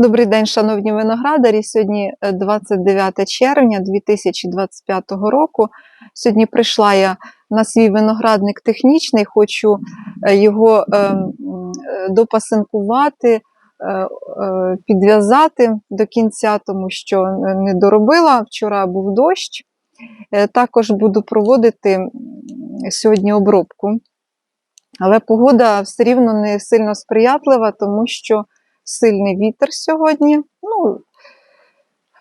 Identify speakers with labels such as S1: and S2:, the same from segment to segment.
S1: Добрий день, шановні виноградарі. Сьогодні е, 29 червня 2025 року. Сьогодні прийшла я на свій виноградник технічний, хочу е, його е, е, допасинкувати, е, е, підв'язати до кінця, тому що не доробила. Вчора був дощ. Е, Також буду проводити сьогодні обробку. Але погода все рівно не сильно сприятлива, тому що сильний вітер сьогодні. Ну,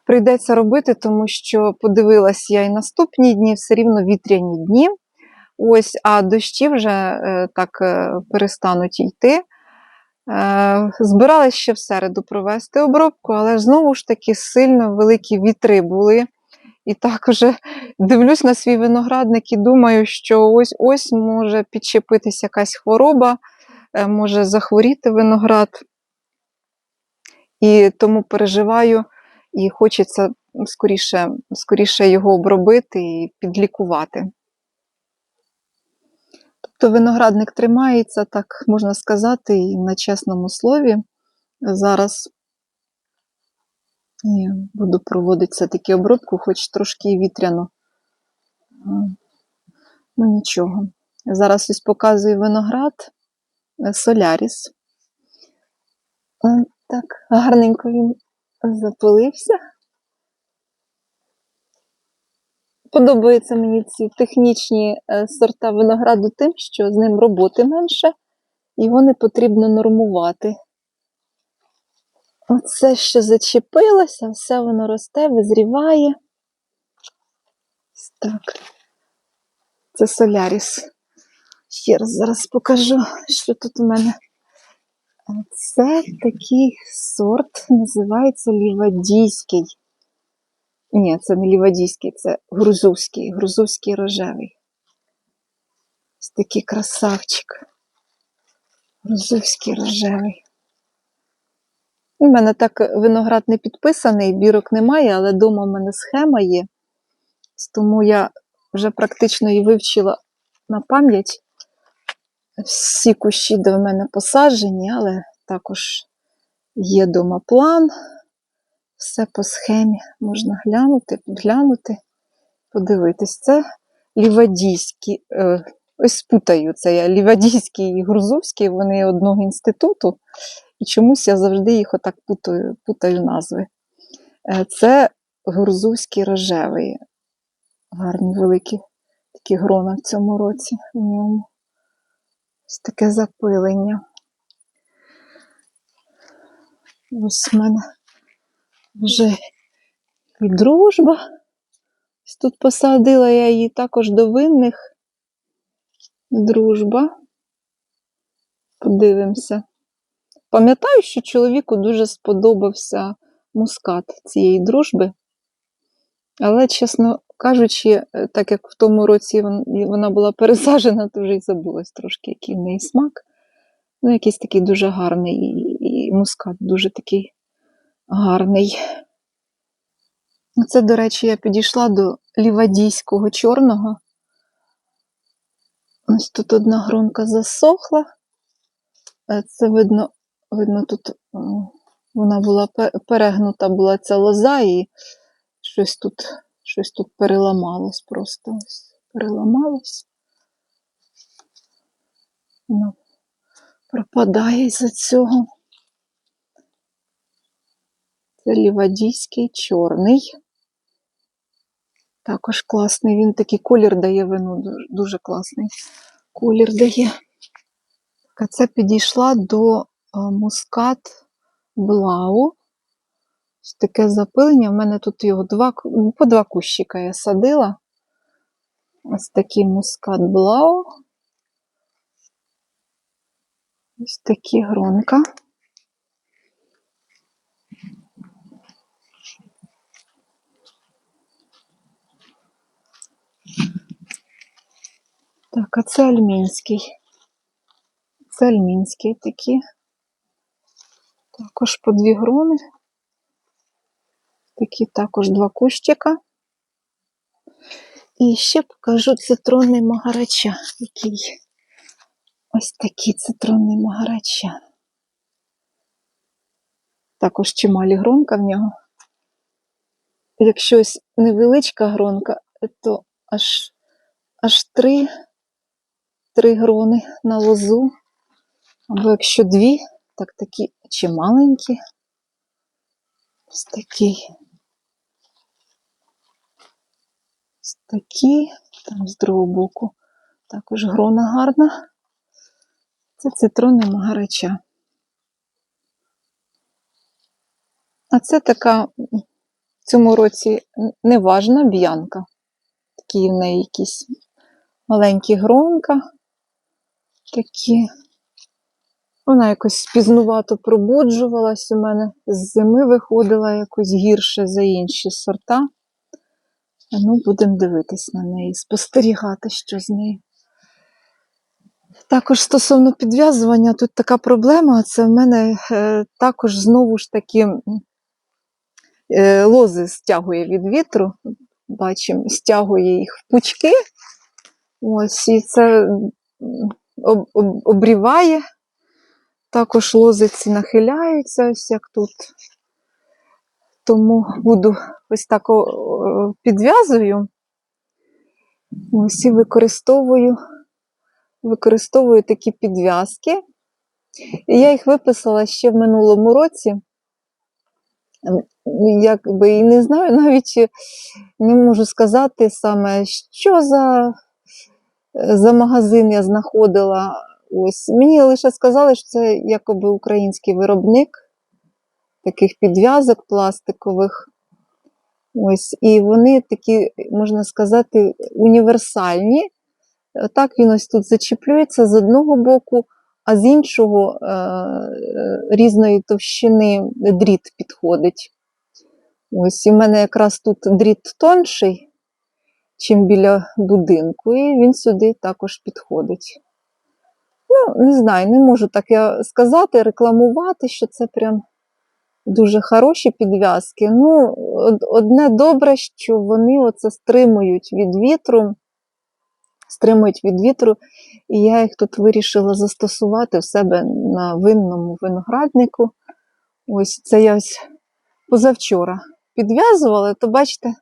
S1: прийдеться робити, тому що подивилась я і наступні дні, все рівно вітряні дні. Ось, а дощі вже е, так е, перестануть йти. Е, збиралась ще в середу провести обробку, але знову ж таки сильно великі вітри були. І так вже дивлюсь на свій виноградник і думаю, що ось ось може підчепитися якась хвороба, може захворіти виноград. І тому переживаю, і хочеться скоріше, скоріше його обробити і підлікувати. Тобто виноградник тримається, так можна сказати, і на чесному слові. Зараз я буду проводити все-таки обробку, хоч трошки вітряно. Ну нічого. Зараз ось показую виноград е, Соляріс. Так, гарненько він запилився. Подобаються мені ці технічні е, сорта винограду тим, що з ним роботи менше, його не потрібно нормувати. Оце що зачепилося, все воно росте, визріває. Так. Це соляріс. Ще раз зараз покажу, що тут у мене. Це такий сорт, називається лівадійський. Ні, це не лівадійський, це грузовський, грузовський рожевий. Ось такий красавчик. Грузовський рожевий. У мене так виноград не підписаний, бірок немає, але вдома в мене схема є. Тому я вже практично її вивчила на пам'ять. Всі кущі, в мене посаджені, але також є дома план. Все по схемі можна глянути, підглянути, подивитись. Це лівадійські, е, ось спутаю це я, лівадійський і грузовський, вони одного інституту, і чомусь я завжди їх отак путаю, путаю назви. Е, це грузовський рожевий. Гарні великі такі грона в цьому році в ньому. Ось таке запилення. Ось в мене вже і дружба. Ось тут посадила я її також до винних. Дружба. Подивимося. Пам'ятаю, що чоловіку дуже сподобався мускат цієї дружби. Але, чесно кажучи, е, так як в тому році вона була пересаджена, то вже й забулась трошки, який в неї смак. Ну, якийсь такий дуже гарний, і, мускат дуже такий гарний. Це, до речі, я підійшла до лівадійського чорного. Ось тут одна гронка засохла. Е, Це видно, видно, тут вона була перегнута була ця лоза, і щось тут, щось тут переламалось просто. Ось, переламалось. Вона пропадає із-за цього. Це лівадійський чорний. Також класний. Він такий колір дає вину, дуже, дуже класний колір дає. Так, а це підійшла до е, мускат Блау. Таке запилення. У мене тут його два, ну, по два кущика я садила. Ось такий мускат Блау. Ось такі гронка. Так, а це альмінський. Це альмінський такі. Також по дві грони. Такі також два кущика. І ще покажу цитронний магарача, який. Ось такий цитронний магарача. Також чималі гронка в нього. Якщо ось невеличка гронка, то аж, аж три, три грони на лозу. Або якщо дві, так такі чи маленькі. Ось такий. Ось такі, там з другого боку. Також грона гарна. Це цитрони магарача. А це така в цьому році неважна б'янка. Такі в неї якісь маленькі гронка. Такі. Вона якось пізнувато пробуджувалась у мене. З зими виходила якось гірше за інші сорта. Ну, будемо дивитись на неї, спостерігати, що з нею. Також стосовно підв'язування, тут така проблема. Це в мене е, також знову ж таки е, лози стягує від вітру. Бачимо, стягує їх в пучки. Ось, і це об, об, обріває. Також лозиці нахиляються, ось як тут. Тому буду ось так підв'язую. Ось і використовую, використовую такі підв'язки. Я їх виписала ще в минулому році. Якби і не знаю, навіть не можу сказати саме, що за, за магазин я знаходила. Ось. Мені лише сказали, що це якоби український виробник таких підв'язок пластикових. Ось, і вони такі, можна сказати, універсальні. Так він ось тут зачіплюється з одного боку, а з іншого е, різної товщини дріт підходить. Ось, і в мене якраз тут дріт тонший, чим біля будинку, і він сюди також підходить. Ну, не знаю, не можу так я сказати, рекламувати, що це прям дуже хороші підв'язки. Ну, одне добре, що вони оце стримують від вітру, стримують від вітру, і я їх тут вирішила застосувати в себе на винному винограднику. Ось це я ось позавчора підв'язувала, то бачите,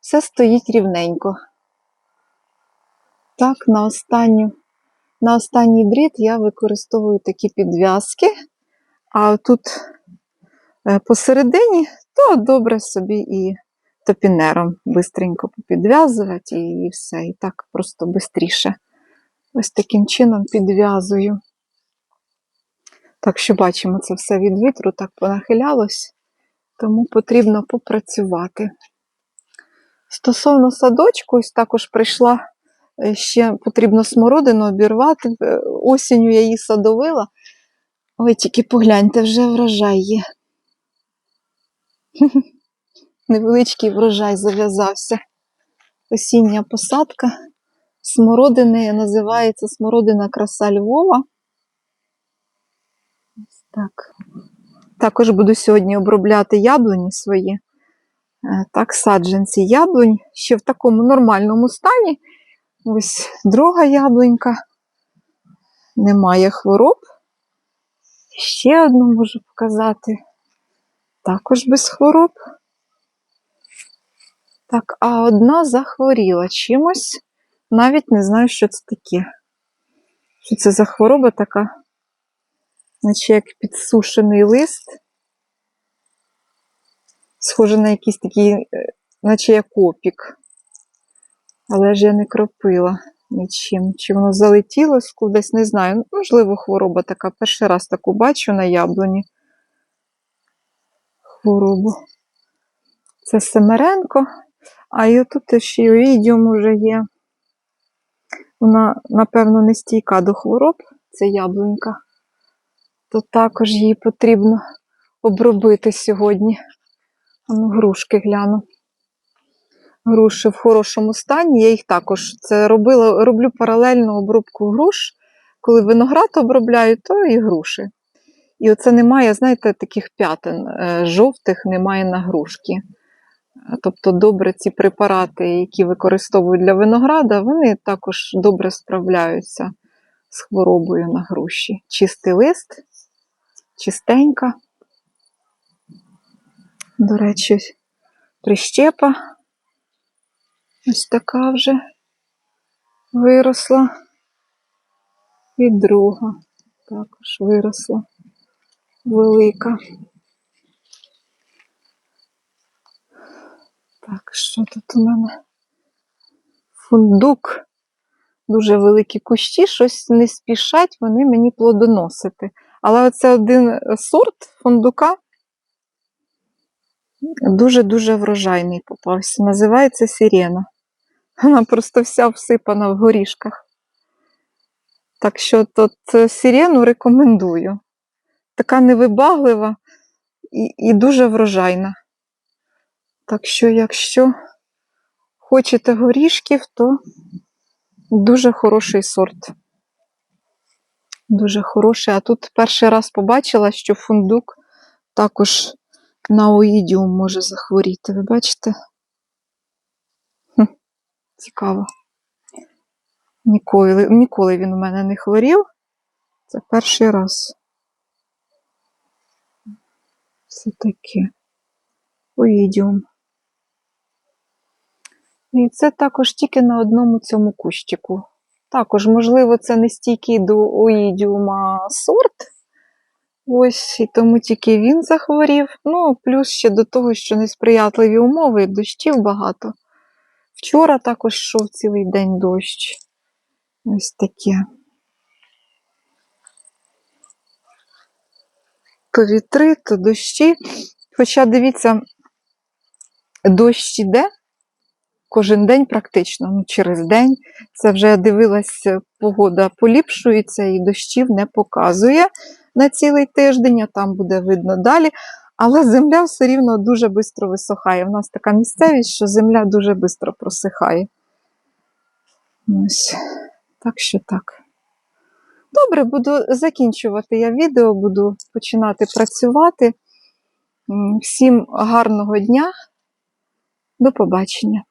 S1: все стоїть рівненько. Так, на останню, на останній дріт я використовую такі підв'язки, а тут посередині, то добре собі і топінером бистренько попідв'язувати і, і все. І так просто швидше. Ось таким чином підв'язую. Так що бачимо, це все від вітру так понахилялось, тому потрібно попрацювати. Стосовно садочку, ось також прийшла е, ще потрібно смородину обірвати. Е, Осінню я її садовила. Ой, тільки погляньте, вже врожай є. Невеличкий врожай зав'язався. Осіння посадка смородини називається смородина краса Львова. Так. Також буду сьогодні обробляти яблуні свої. Е, Так, саджанці яблунь ще в такому нормальному стані. Ось друга яблунька. Немає хвороб. Ще одну можу показати. Також без хвороб. Так, а одна захворіла чимось. Навіть не знаю, що це таке. Що це за хвороба така, наче як підсушений лист. Схоже на якийсь такий, е, наче як опік. Але ж я не кропила нічим. Чи воно залетіло кудись, не знаю. Можливо, хвороба така. Перший раз таку бачу на яблуні. Хворобу. Це Семеренко. А і отут ще й овідіум вже є. Вона, напевно, не стійка до хвороб, це яблунька. То також її потрібно обробити сьогодні. Ну, грушки гляну. Груші в хорошому стані. Я їх також це робила, роблю паралельну обробку груш. Коли виноград обробляю, то і груші. І оце немає, знаєте, таких п'ятин е, жовтих немає на грушки. Тобто добре ці препарати, які використовують для винограда, вони також добре справляються з хворобою на груші. Чистий лист, чистенька. До речі, прищепа. Ось така вже виросла. І друга також виросла. Велика. Так, що тут у мене? Фундук. Дуже великі кущі, щось не спішать вони мені плодоносити. Але оце один сорт фундука дуже-дуже врожайний попався. Називається сирена. Вона просто вся всипана в горішках. Так що тут е, сирену рекомендую. Така невибаглива і, і дуже врожайна. Так що, якщо хочете горішків, то дуже хороший сорт. Дуже хороший. А тут перший раз побачила, що фундук також на оїдіум може захворіти. Ви бачите? Хм, цікаво. Ніколи, ніколи він у мене не хворів. Це перший раз. Все таке. Оїдіум. І це також тільки на одному цьому кущику. Також, можливо, це не стійкий до оїдіума сорт. Ось, і тому тільки він захворів. Ну, плюс ще до того, що несприятливі умови, дощів багато. Вчора також йшов цілий день дощ. Ось таке. То вітри, то дощі. Хоча, дивіться, дощ іде кожен день практично, ну, через день. Це вже дивилась, погода поліпшується і дощів не показує на цілий тиждень, а там буде видно далі. Але земля все рівно дуже швидко висохає. У нас така місцевість, що земля дуже швидко просихає. Ось, так що так. Добре, буду закінчувати я відео, буду починати працювати. Всім гарного дня. До побачення.